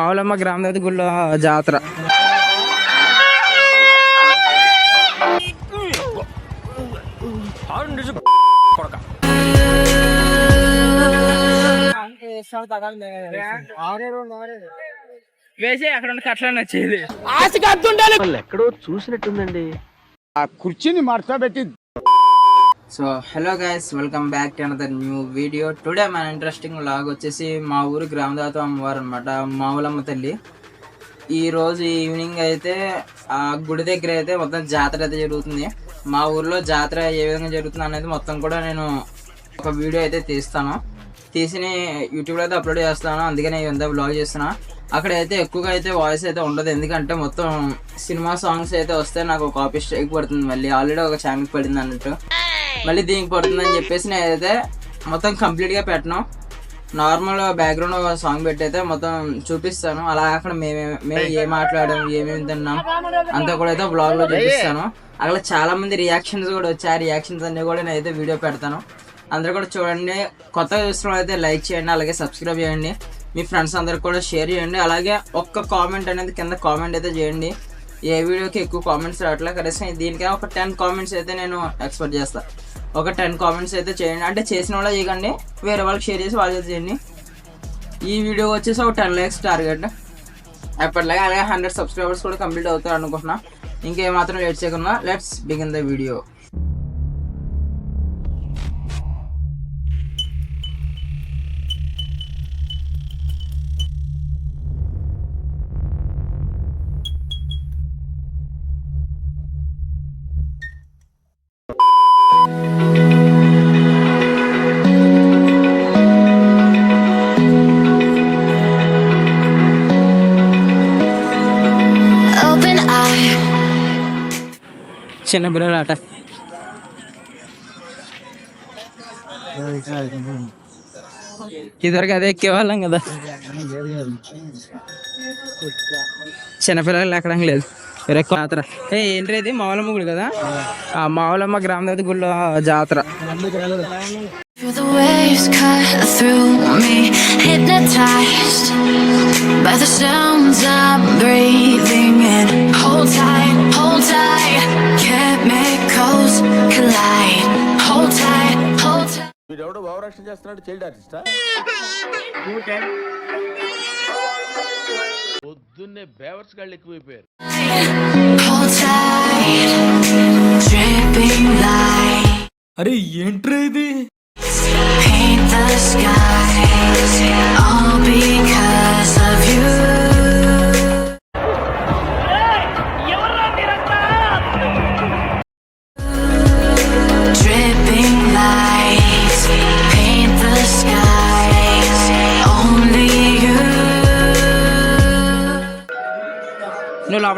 మావులమ్మ గ్రామ దేవత గుళ్ళో జాతర. వేసి అక్కడ ఉన్న కట్ల నచ్చేది ఎక్కడో చూసినట్టుందండి. ఆ కుర్చీని మడతబెట్టి so hello guys welcome back to another new video today మన ఇంట్రెస్టింగ్ లాగ్ వచ్చేసి మా ఊరు గ్రామదాత అమ్మవారు అనమాట మావులమ్మ తల్లి. ఈరోజు ఈవినింగ్ అయితే ఆ గుడి దగ్గర అయితే మొత్తం జాతర అయితే జరుగుతుంది. మా ఊర్లో జాతర ఏ విధంగా జరుగుతుంది అనేది మొత్తం కూడా నేను ఒక వీడియో అయితే తీస్తాను. తీసి యూట్యూబ్లో అయితే అప్లోడ్ చేస్తాను అందుకనే ఇంత బ్లాగ్ చేస్తున్నా. అక్కడ అయితే ఎక్కువగా అయితే వాయిస్ అయితే ఉండదు ఎందుకంటే మొత్తం సినిమా సాంగ్స్ అయితే వస్తే నాకు కాపీ స్ట్రైక్ పడుతుంది మళ్ళీ ఆల్రెడీ ఒక ఛానల్ పడింది అన్నట్టు. మళ్ళీ దీనికి పడుతుందని చెప్పేసి నేనైతే మొత్తం కంప్లీట్గా పెట్టను. నార్మల్ బ్యాక్గ్రౌండ్ సాంగ్ పెట్టి అయితే మొత్తం చూపిస్తాను. అలా అక్కడ మేము మేము ఏం మాట్లాడాం ఏమేమి తిన్నాం అంతా కూడా అయితే vlog లో చూపిస్తాను. అక్కడ చాలా మంది రియాక్షన్స్ కూడా వచ్చాయి. ఆ రియాక్షన్స్ అన్ని కూడా నేనైతే వీడియో పెడతాను. అందరూ కూడా చూడండి. కొత్తగా చూసిన అయితే లైక్ చేయండి అలాగే సబ్స్క్రైబ్ చేయండి. మీ ఫ్రెండ్స్ అందరికి కూడా షేర్ చేయండి. అలాగే ఒక్క కామెంట్ అనేది కింద కామెంట్ అయితే చేయండి. ఏ వీడియోకి ఎక్కువ కామెంట్స్ రావట్లే? కనీసం దీనికైనా ఒక టెన్ కామెంట్స్ అయితే నేను ఎక్స్పెక్ట్ చేస్తాను ఒక టెన్ కామెంట్స్ అయితే చేయండి. అంటే చేసిన వాళ్ళు చేయకండి. వేరే వాళ్ళకి షేర్ చేసి వాళ్ళు చేయండి. ఈ వీడియో వచ్చేసి ఒక టెన్ ల్యాక్స్ టార్గెట్ ఎప్పటిలాగా అలాగే హండ్రెడ్ సబ్స్క్రైబర్స్ కూడా కంప్లీట్ అవుతారు అనుకుంటున్నా ఇంకేమాత్రం లేట్ చేయకుండా లెట్స్ బిగిన్ ద వీడియో చిన్న పిల్లల ఆట. ఇదివరకు అదే ఎక్కేవాళ్ళం కదా. చిన్నపిల్లలు ఎక్కడం లేదు. వేరే జాతర. ఏ ఏంటి ఇది? మావులమ్మ గుడి కదా? ఆ మావులమ్మ గ్రామ దేవత గుళ్ళో జాతర. Feel the waves cut through me, hypnotized by the sounds I'm breathing in. Hold tight, వీడెవడో భావరక్షణ చేస్తున్నాడు చైల్డ్ ఆర్టిస్టా? పొద్దున్నే బేవర్స్ గాళ్ళు ఎక్కువైపోయారు. Hold tight, dripping light. అరే ఏంట్రా ఇది? Paint the skies, all because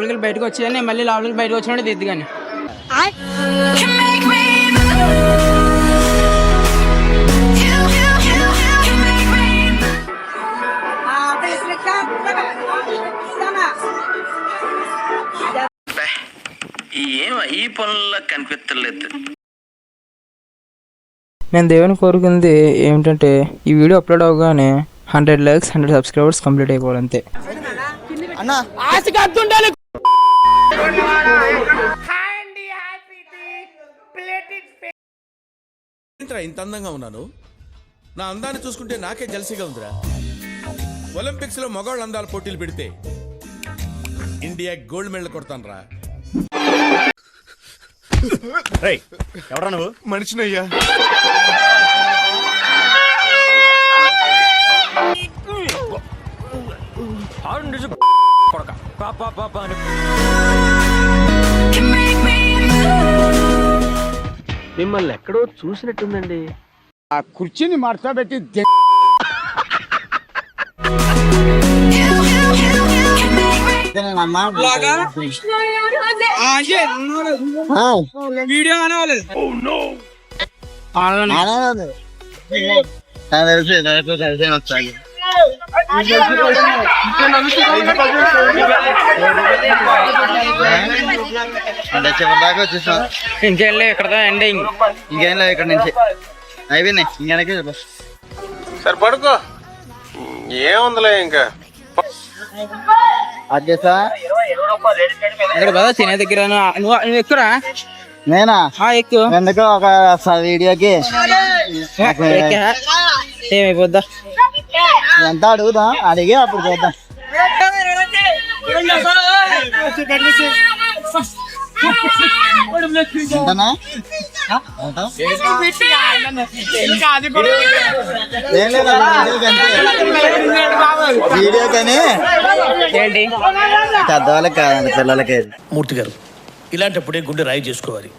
లోపలికి బయటకు వచ్చేయని నేను మళ్ళీ లోపలికి బయటకు వచ్చినట్టు దిద్దు కానీ. ఈ పనుల్లో కనిపించలేదు నేను దేవుని కోరుకుంది ఏమిటంటే ఈ వీడియో అప్లోడ్ అవగానే hundred likes hundred subscribers complete అయిపోవాలి అంతే ఏంట్రా ఇంత అందంగా ఉన్నాను? నా అందాన్ని చూసుకుంటే నాకే జలసిగా ఉందిరా. ఒలింపిక్స్లో మగవాళ్ళ అందాల పోటీలు పెడితే ఇండియా గోల్డ్ మెడల్ కొడతాను రా ఎవరా నువ్వు? మనిషినయ్యా. Can మిమ్మల్ని ఎక్కడో చూసినట్టుందండి. ఆ కుర్చీని మడతబెట్టి You, you, you, you అంటే చివరి దాకా వచ్చేసాం ఇంకేం ఇక్కడ ఎండింగ్ ఇంకేం లేదు ఇక్కడ నుంచి అయిపోయింది ఇంకెనకే సరే పడుకో. ఏముందిలే ఇంకా? అది చేసా ఇక్కడ పదా తినే దగ్గర నువ్వు నువ్వు- ఎక్కురా? నేనా? ఆ, ఎక్కువ ఎందుకు? ఒక వీడియోకి. ఏమైపోద్దా? ఎంత అడుగుదా? అడిగి అప్పుడు చేద్దాం. ఏంటి? పెద్దవాళ్ళకి కాదండి పిల్లలకి. మూర్తి గారు ఇలాంటప్పుడే గుండె రాయి చేసుకోవాలి.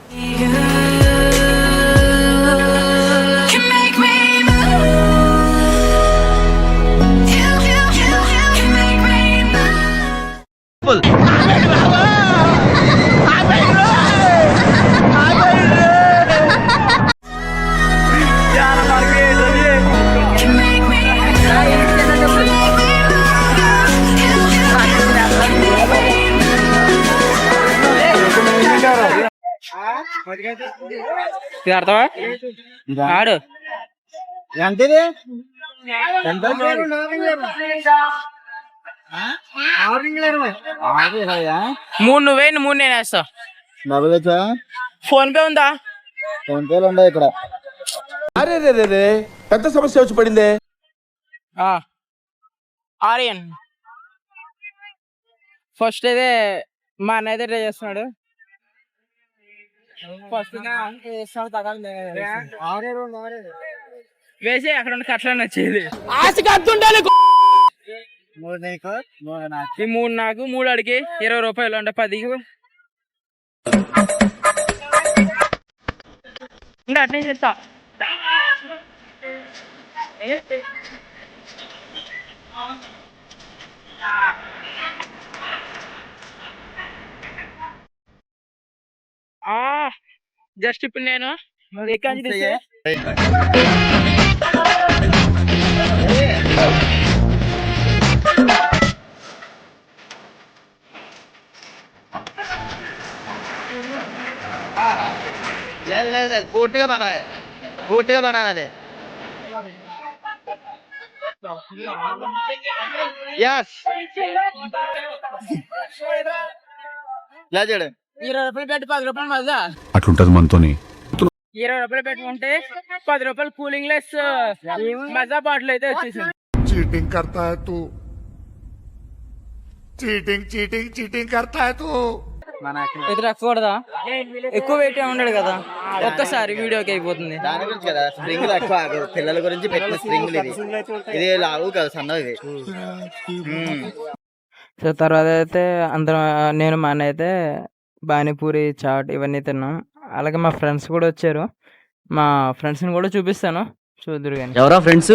Make ఇది అర్థమా? ఆడు. ఎంతది? మూడు నువ్వే మూడు నేను వేస్తా. డబ్బులు వచ్చా ఫోన్ పే ఉందా? ఫోన్ పేలు ఉండవు ఇక్కడ. అరే రే రే రే పెద్ద సమస్య వచ్చి పడిందే. ఆ. ఆర్యన్. ఫస్ట్ అయితే మా అన్న అయితే ట్రై చేస్తున్నాడు ఫస్ట్ వేసి అక్కడ ఉన్న కట్లని వచ్చేది. మూడు నీకు మూడు నాకు ఈ మూడు నాకు మూడు అడిగి ఇరవై రూపాయలు అంటే పదికి ఇంకా అట్నే చేస్తా. ఆ జస్ట్ ఇప్పుడు నేను ఎక్కడి నుంచి తెస్తే లేదు లేదు లేదు, పూర్తిగా పడాలి పూర్తిగా పడాలి అది యస్ ఇలా చూడు ఇరవై రూపాయలు పెట్టి పది రూపాయలు మజా అట్లుంటది మనతోని ఇరవై రూపాయలు పెట్టుకుంటే పది రూపాయలు కూలింగ్ లెస్ మజా బాటిల్ అయితే వచ్చేసింది चीटिंग करता है तू चीटिंग चीटिंग चीटिंग करता है तू ఇది రక్కకూడదా ఎక్కువ వెయిట్ ఉండడు కదా. ఒక్కసారి వీడియోకి అయిపోతుంది. దాని గురించి కదా స్ప్రింగ్ ఎక్కువ. పిల్లల గురించి పెట్టిన స్ప్రింగ్ ఇది. ఇది లావు కదా సన్నవి మ్మ్. సో తర్వాత అయితే అందరం నేను మా అన్న అయితే పానీపూరి చాట్ ఇవన్నీ తిన్నాం. అలాగే మా ఫ్రెండ్స్ కూడా వచ్చారు. మా ఫ్రెండ్స్ని కూడా చూపిస్తాను. చూద్దరు కానీ. ఎవరో ఫ్రెండ్స్?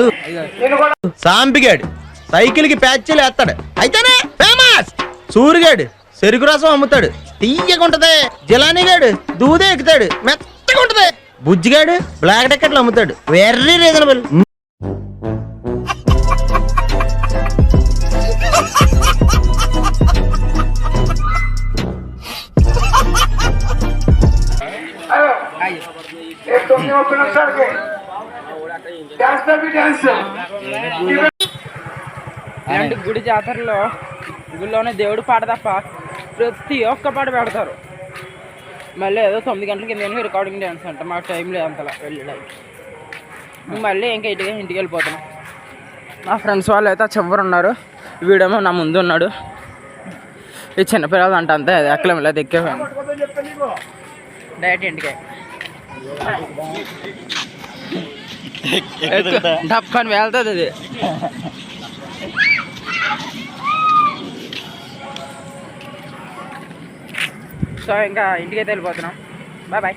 సాంపిగాడు. సైకిల్కి ప్యాచ్లు వేస్తాడు. అయితేనే ఫేమస్ సూరిగాడు. చెరుకు రసం అమ్ముతాడు. తీయగుంటది జిలానీగాడు దూదే ఎక్కుతాడు. మెత్తగా ఉంటది. బుజ్జిగాడు బ్లాక్ టికెట్లు అమ్ముతాడు. వెర్రీ రీజనబుల్ గుడి జాతరలో గుళ్ళోనే దేవుడు పాట తప్ప ప్రతి ఒక్క పాట పెడతారు. మళ్ళీ ఏదో తొమ్మిది గంటలకి ఎందుకంటే రికార్డింగ్ డ్యాన్స్ అంట. మాకు టైం లేదు అంతలా వెళ్ళడానికి మళ్ళీ ఇంకా ఇంటికి ఇంటికి వెళ్ళిపోతున్నాం మా ఫ్రెండ్స్ వాళ్ళు అయితే చివరు ఉన్నారు. వీడేమో నా ముందు ఉన్నాడు. ఈ చిన్నపిల్లలు అంట అంతే. అది ఎక్కలేం లేదు ఎక్కేవాను డైరెక్ట్ ఇంటికి. డప్పని వెళ్తుంది అది. సో ఇంకా ఇంటికి వెళ్ళిపోతున్నాం. Bye bye.